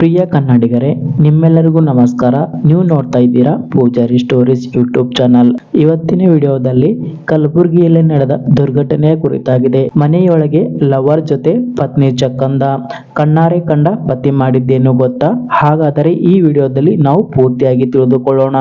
ಪ್ರಿಯ ಕನ್ನಡಿಗರೇ, ನಿಮ್ಮೆಲ್ಲರಿಗೂ ನಮಸ್ಕಾರ. ನೀವು ನೋಡ್ತಾ ಇದ್ದೀರಾ ಪೂಜಾರಿ ಸ್ಟೋರೀಸ್ ಯೂಟ್ಯೂಬ್ ಚಾನಲ್. ಇವತ್ತಿನ ವಿಡಿಯೋದಲ್ಲಿ ಕಲಬುರಗಿಯಲ್ಲಿ ನಡೆದ ದುರ್ಘಟನೆಯ ಕುರಿತಾಗಿದೆ. ಮನೆಯೊಳಗೆ ಲವರ್ ಜೊತೆ ಪತ್ನಿ ಚಕ್ಕಂದ. ಕಣ್ಣಾರೆ ಕಂಡ ಪತಿ ಮಾಡಿದ್ದೇನು ಗೊತ್ತಾ? ಹಾಗಾದರೆ ಈ ವಿಡಿಯೋದಲ್ಲಿ ನಾವು ಪೂರ್ತಿಯಾಗಿ ತಿಳಿದುಕೊಳ್ಳೋಣ.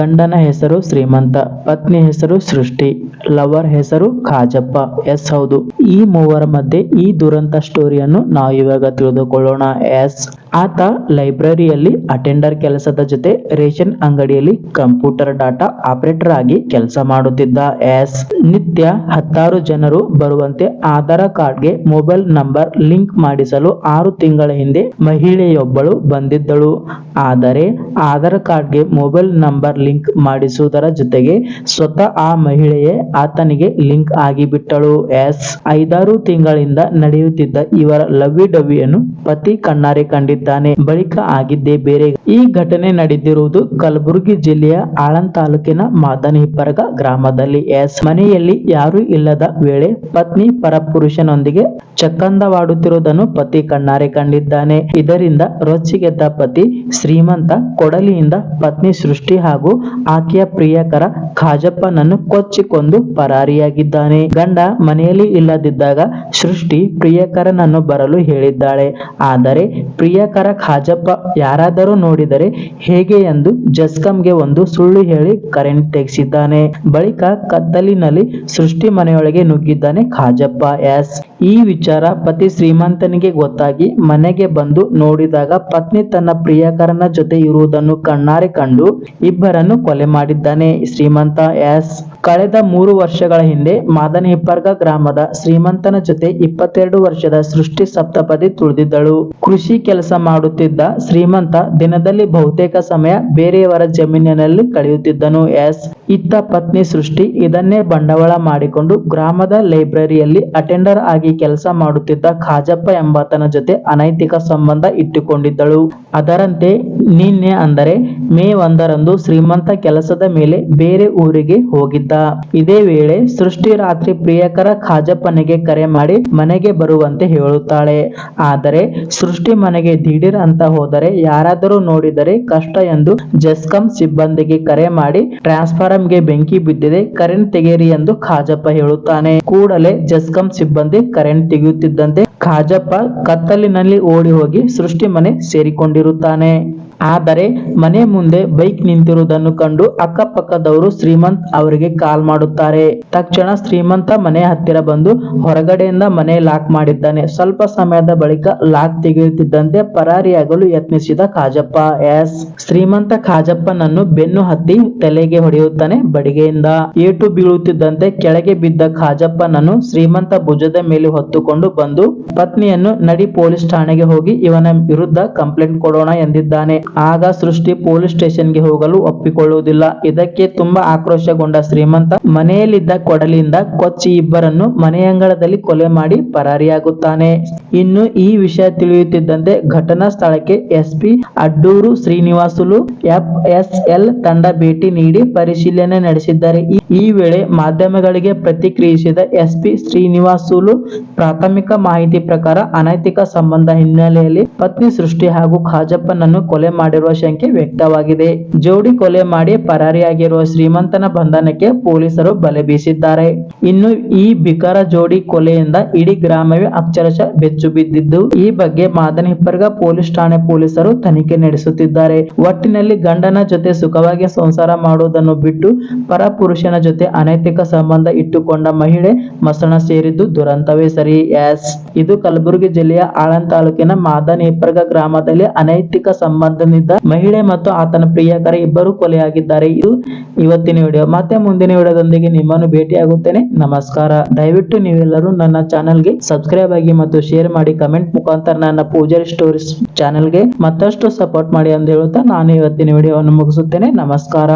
ಗಂಡನ ಹೆಸರು ಶ್ರೀಮಂತ, ಪತ್ನಿ ಹೆಸರು ಸೃಷ್ಟಿ, ಲವರ್ ಹೆಸರು ಖಾಜಪ್ಪ ಎಸ್, ಹೌದು. ಈ ಮೂವರ ಮಧ್ಯೆ ಈ ದುರಂತ ಸ್ಟೋರಿಯನ್ನು ನಾವು ಇವಾಗ ತಿಳಿದುಕೊಳ್ಳೋಣ. ಎಸ್. ಆತ ಲೈಬ್ರರಿಯಲ್ಲಿ ಅಟೆಂಡರ್ ಕೆಲಸದ ಜೊತೆ ರೇಷನ್ ಅಂಗಡಿಯಲ್ಲಿ ಕಂಪ್ಯೂಟರ್ ಡಾಟಾ ಆಪರೇಟರ್ ಆಗಿ ಕೆಲಸ ಮಾಡುತ್ತಿದ್ದ ಎಸ್. ನಿತ್ಯ ಹತ್ತಾರು ಜನರು ಬರುವಂತೆ ಆಧಾರ್ ಕಾರ್ಡ್ಗೆ ಮೊಬೈಲ್ ನಂಬರ್ ಲಿಂಕ್ ಮಾಡಿಸಲು ಆರು ತಿಂಗಳ ಹಿಂದೆ ಮಹಿಳೆಯೊಬ್ಬಳು ಬಂದಿದ್ದಳು. ಆದರೆ ಆಧಾರ್ ಕಾರ್ಡ್ಗೆ ಮೊಬೈಲ್ ನಂಬರ್ ಲಿಂಕ್ ಮಾಡಿಸುವುದರ ಜೊತೆಗೆ ಸ್ವತಃ ಆ ಮಹಿಳೆಯೇ ಆತನಿಗೆ ಲಿಂಕ್ ಆಗಿಬಿಟ್ಟಳು. ಎಸ್. ಐದಾರು ತಿಂಗಳಿಂದ ನಡೆಯುತ್ತಿದ್ದ ಇವರ ಲವ್ವಿ ಡವಿಯನ್ನು ಪತಿ ಕಣ್ಣಾರೆ ಕಂಡಿದ್ದಾನೆ ಬಳಿಕ ಆಗಿದ್ದೇ ಬೇರೆ ಈ ಘಟನೆ ನಡೆದಿರುವುದು ಕಲಬುರಗಿ ಜಿಲ್ಲೆಯ ಆಳನ್ ತಾಲೂಕಿನ ಮಾದನಿ ಗ್ರಾಮದಲ್ಲಿ. ಎಸ್. ಮನೆಯಲ್ಲಿ ಯಾರೂ ಇಲ್ಲದ ವೇಳೆ ಪತ್ನಿ ಪರಪುರುಷನೊಂದಿಗೆ ಚಕ್ಕಂದವಾಡುತ್ತಿರುವುದನ್ನು ಪತಿ ಕಣ್ಣಾರೆ ಕಂಡಿದ್ದಾನೆ. ಇದರಿಂದ ರೊಚ್ಚಿಗೆದ್ದ ಪತಿ ಶ್ರೀಮಂತ ಕೊಡಲಿಯಿಂದ ಪತ್ನಿ ಸೃಷ್ಟಿ ಹಾಗೂ ಆಕೆಯ ಪ್ರಿಯಕರ ಖಾಜಪ್ಪನನ್ನು ಕೊಚ್ಚಿಕೊಂಡು ಪರಾರಿಯಾಗಿದ್ದಾನೆ. ಗಂಡ ಮನೆಯಲ್ಲಿ ಇಲ್ಲದಿದ್ದಾಗ ಸೃಷ್ಟಿ ಪ್ರಿಯಕರನನ್ನು ಬರಲು ಹೇಳಿದ್ದಾಳೆ. ಆದರೆ ಪ್ರಿಯಕರ ಖಾಜಪ್ಪ ಯಾರಾದರೂ ನೋಡಿದರೆ ಹೇಗೆ ಎಂದು ಜಸ್ಕಂಗೆ ಒಂದು ಸುಳ್ಳು ಹೇಳಿ ಕರೆಂಟ್ ತೆಗೆಸಿದ್ದಾನೆ. ಬಳಿಕ ಕತ್ತಲಿನಲ್ಲಿ ಸೃಷ್ಟಿ ಮನೆಯೊಳಗೆ ನುಗ್ಗಿದ್ದಾನೆ ಖಾಜಪ್ಪ. ಎಸ್. ಈ ವಿಚಾರ ಪತಿ ಶ್ರೀಮಂತನಿಗೆ ಗೊತ್ತಾಗಿ ಮನೆಗೆ ಬಂದು ನೋಡಿದಾಗ ಪತ್ನಿ ತನ್ನ ಪ್ರಿಯಕರನ ಜೊತೆ ಇರುವುದನ್ನು ಕಣ್ಣಾರೆ ಕಂಡು ಇಬ್ಬರನ್ನು ಕೊಲೆ ಮಾಡಿದ್ದಾನೆ ಶ್ರೀಮಂತ. ಎಸ್. ಕಳೆದ ಮೂರು ವರ್ಷಗಳ ಹಿಂದೆ ಮಾದನಿ ಹಿಪ್ಪರ್ಗ ಗ್ರಾಮದ ಶ್ರೀಮಂತನ ಜೊತೆ ಇಪ್ಪತ್ತೆರಡು ವರ್ಷದ ಸೃಷ್ಟಿ ಸಪ್ತಪದಿ ತುಳಿದಿದ್ದಳು. ಕೃಷಿ ಕೆಲಸ ಮಾಡುತ್ತಿದ್ದ ಶ್ರೀಮಂತ ದಿನದಲ್ಲಿ ಬಹುತೇಕ ಸಮಯ ಬೇರೆಯವರ ಜಮೀನಿನಲ್ಲಿ ಕಳೆಯುತ್ತಿದ್ದನು. ಎಸ್. ಇತ್ತ ಪತ್ನಿ ಸೃಷ್ಟಿ ಇದನ್ನೇ ಬಂಡವಾಳ ಮಾಡಿಕೊಂಡು ಗ್ರಾಮದ ಲೈಬ್ರರಿಯಲ್ಲಿ ಅಟೆಂಡರ್ ಆಗಿ ಕೆಲಸ ಮಾಡುತ್ತಿದ್ದ ಖಾಜಪ್ಪ ಎಂಬಾತನ ಜೊತೆ ಅನೈತಿಕ ಸಂಬಂಧ ಇಟ್ಟುಕೊಂಡಿದ್ದಳು. ಅದರಂತೆ ನಿನ್ನೆ ಅಂದರೆ ಮೇ ಒಂದರಂದು ಶ್ರೀಮಂತ ಕೆಲಸದ ಮೇಲೆ ಬೇರೆ ಊರಿಗೆ ಹೋಗಿದ್ದ. ಇದೇ ವೇಳೆ ಸೃಷ್ಟಿ ರಾತ್ರಿ ಪ್ರಿಯಕರ ಖಾಜಪ್ಪನಿಗೆ ಕರೆ ಮಾಡಿ ಮನೆಗೆ ಬರುವಂತೆ ಹೇಳುತ್ತಾಳೆ. ಆದರೆ ಸೃಷ್ಟಿ ಮನೆಗೆ ದಿಢೀರ್ ಅಂತ ಹೋದರೆ ಯಾರಾದರೂ ನೋಡಿದರೆ ಕಷ್ಟ ಎಂದು ಜೆಸ್ಕಾಂ ಸಿಬ್ಬಂದಿಗೆ ಕರೆ ಮಾಡಿ ಟ್ರಾನ್ಸ್ಫಾರಂಗೆ ಬೆಂಕಿ ಬಿದ್ದಿದೆ ಕರೆಂಟ್ ತೆಗೆಯಿರಿ ಎಂದು ಖಾಜಪ್ಪ ಹೇಳುತ್ತಾನೆ. ಕೂಡಲೇ ಜೆಸ್ಕಾಂ ಸಿಬ್ಬಂದಿ ಕರೆಂಟ್ ತೆಗೆಯುತ್ತಿದ್ದಂತೆ ಖಾಜಪ್ಪ ಕತ್ತಲಿನಲ್ಲಿ ಓಡಿ ಹೋಗಿ ಸೃಷ್ಟಿ ಮನೆ ಸೇರಿಕೊಂಡಿರುತ್ತಾನೆ. ಆದರೆ ಮನೆ ಮುಂದೆ ಬೈಕ್ ನಿಂತಿರುವುದನ್ನು ಕಂಡು ಅಕ್ಕಪಕ್ಕದವರು ಶ್ರೀಮಂತ್ ಅವರಿಗೆ ಕಾಲ್ ಮಾಡುತ್ತಾರೆ. ತಕ್ಷಣ ಶ್ರೀಮಂತ ಮನೆ ಹತ್ತಿರ ಬಂದು ಹೊರಗಡೆಯಿಂದ ಮನೆ ಲಾಕ್ ಮಾಡಿದ್ದಾನೆ. ಸ್ವಲ್ಪ ಸಮಯದ ಬಳಿಕ ಲಾಕ್ ತೆಗೆಯುತ್ತಿದ್ದಂತೆ ಪರಾರಿಯಾಗಲು ಯತ್ನಿಸಿದ ಕಾಜಪ್ಪ. ಎಸ್. ಶ್ರೀಮಂತ ಕಾಜಪ್ಪನನ್ನು ಬೆನ್ನು ಹತ್ತಿ ತಲೆಗೆ ಹೊಡೆಯುತ್ತಾನೆ ಬಡಿಗೆಯಿಂದ. ಏಟು ಬೀಳುತ್ತಿದ್ದಂತೆ ಕೆಳಗೆ ಬಿದ್ದ ಕಾಜಪ್ಪನನ್ನು ಶ್ರೀಮಂತ ಭುಜದ ಮೇಲೆ ಹೊತ್ತುಕೊಂಡು ಬಂದು, ಪತ್ನಿಯನ್ನು ನಡಿ ಪೊಲೀಸ್ ಠಾಣೆಗೆ ಹೋಗಿ ಇವನ ವಿರುದ್ಧ ಕಂಪ್ಲೇಂಟ್ ಕೊಡೋಣ ಎಂದಿದ್ದಾನೆ. ಆಗ ಸೃಷ್ಟಿ ಪೊಲೀಸ್ ಸ್ಟೇಷನ್ಗೆ ಹೋಗಲು ಒಪ್ಪಿಕೊಳ್ಳುವುದಿಲ್ಲ. ಇದಕ್ಕೆ ತುಂಬಾ ಆಕ್ರೋಶಗೊಂಡ ಶ್ರೀಮಂತ ಮನೆಯಲ್ಲಿದ್ದ ಕೊಡಲಿಯಿಂದ ಕೊಚ್ಚಿ ಇಬ್ಬರನ್ನು ಮನೆಯಂಗಳದಲ್ಲಿ ಕೊಲೆ ಮಾಡಿ ಪರಾರಿಯಾಗುತ್ತಾನೆ. ಇನ್ನು ಈ ವಿಷಯ ತಿಳಿಯುತ್ತಿದ್ದಂತೆ ಘಟನಾ ಸ್ಥಳಕ್ಕೆ ಎಸ್ಪಿ ಅಡ್ಡೂರು ಶ್ರೀನಿವಾಸುಲು ಎಫ್ಎಸ್ಎಲ್ ತಂಡ ಭೇಟಿ ನೀಡಿ ಪರಿಶೀಲನೆ ನಡೆಸಿದ್ದಾರೆ. ಈ ವೇಳೆ ಮಾಧ್ಯಮಗಳಿಗೆ ಪ್ರತಿಕ್ರಿಯಿಸಿದ ಎಸ್ಪಿ ಶ್ರೀನಿವಾಸುಲು ಪ್ರಾಥಮಿಕ ಮಾಹಿತಿ ಪ್ರಕಾರ ಅನೈತಿಕ ಸಂಬಂಧ ಹಿನ್ನೆಲೆಯಲ್ಲಿ ಪತ್ನಿ ಸೃಷ್ಟಿ ಹಾಗೂ ಖಾಜಪ್ಪನನ್ನು ಕೊಲೆ ಮಾಡಿರುವ ಶಂಕೆ ವ್ಯಕ್ತವಾಗಿದೆ. ಜೋಡಿ ಕೊಲೆ ಮಾಡಿ ಪರಾರಿಯಾಗಿರುವ ಶ್ರೀಮಂತನ ಬಂಧನಕ್ಕೆ ಪೊಲೀಸರು ಬಲೆ ಬೀಸಿದ್ದಾರೆ. ಇನ್ನು ಈ ಬಿಕರ ಜೋಡಿ ಕೊಲೆಯಿಂದ ಇಡೀ ಗ್ರಾಮವೇ ಅಕ್ಷರಶಃ ಬೆಚ್ಚು ಬಿದ್ದಿದ್ದು, ಈ ಬಗ್ಗೆ ಮಾದನಿ ಪೊಲೀಸ್ ಠಾಣೆ ಪೊಲೀಸರು ತನಿಖೆ ನಡೆಸುತ್ತಿದ್ದಾರೆ. ಒಟ್ಟಿನಲ್ಲಿ ಗಂಡನ ಜೊತೆ ಸುಖವಾಗಿ ಸಂಸಾರ ಮಾಡುವುದನ್ನು ಬಿಟ್ಟು ಪರ ಪುರುಷನ ಜೊತೆ ಅನೈತಿಕ ಸಂಬಂಧ ಇಟ್ಟುಕೊಂಡ ಮಹಿಳೆ ಮಸಣ ಸೇರಿದ್ದು ದುರಂತವೇ ಸರಿ. ಎಸ್. ಇದು ಕಲಬುರಗಿ ಜಿಲ್ಲೆಯ ಆಳಂದ್ ತಾಲೂಕಿನ ಮಾದನಿ ಗ್ರಾಮದಲ್ಲಿ ಅನೈತಿಕ ಸಂಬಂಧದಿಂದ ಮಹಿಳೆ ಮತ್ತು ಆತನ ಪ್ರಿಯಕರ ಇಬ್ಬರು ಕೊಲೆಯಾಗಿದ್ದಾರೆ. ಇದು ಇವತ್ತಿನ ವಿಡಿಯೋ. ಮತ್ತೆ ಮುಂದಿನ ವಿಡಿಯೋದೊಂದಿಗೆ ನಿಮ್ಮನ್ನು ಭೇಟಿಯಾಗುತ್ತೇನೆ. ನಮಸ್ಕಾರ. ದಯವಿಟ್ಟು ನೀವೆಲ್ಲರೂ ನನ್ನ ಚಾನಲ್ಗೆ ಸಬ್ಸ್ಕ್ರೈಬ್ ಆಗಿ ಮತ್ತು ಶೇರ್ ಮಾಡಿ. ಕಮೆಂಟ್ ಮುಖಾಂತರ ನನ್ನ ಪೂಜಾರಿ ಸ್ಟೋರೀಸ್ ಚಾನಲ್ಗೆ ಮತ್ತಷ್ಟು ಸಪೋರ್ಟ್ ಮಾಡಿ ಅಂತ ಹೇಳುತ್ತಾ ನಾನು ಇವತ್ತಿನ ವಿಡಿಯೋವನ್ನು ಮುಗಿಸುತ್ತೇನೆ. ನಮಸ್ಕಾರ.